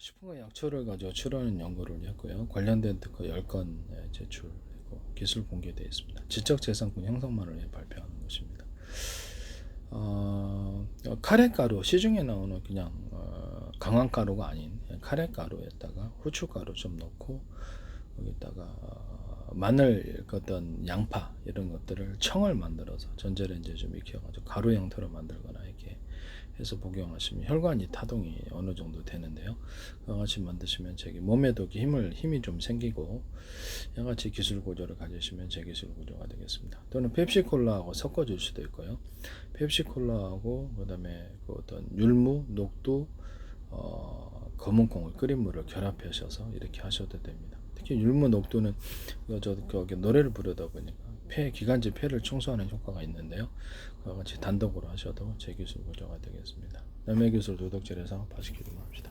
식품과 약초를 가지고 출하는 연구를 했고요. 관련된 특허 10건 제출했고 기술 공개되어 있습니다. 지적재산권 형성만을 발표하는 것입니다. 어, 카레가루 시중에 나오는 그냥 어, 강황가루가 아닌 카레가루에다가 후춧가루 좀 넣고 거기다가 어, 마늘 그 어떤 양파 이런 것들을 청을 만들어서 전자레인지에 좀 익혀가지고 가루 형태로 만들거나 이렇게 해서 복용하시면 혈관이 타동이 어느 정도 되는데요. 그같이 만드시면 저기 몸에도 힘을 힘이 좀 생기고 양같이 기술 구조를 가지시면 제 기술 구조가 되겠습니다. 또는 펩시콜라하고 섞어 줄 수도 있고요. 펩시콜라하고 그다음에 그 어떤 율무, 녹두, 어, 검은콩을 끓인 물을 결합하셔서 이렇게 하셔도 됩니다. 특히 율무, 녹두는 저 거기 노래를 부르다 보니까 폐 기관지 폐를 청소하는 효과가 있는데요. 그와 같이 단독으로 하셔도 제 기술 구조가 되겠습니다. 남의 기술 도덕질에서 봐주기를 바랍니다.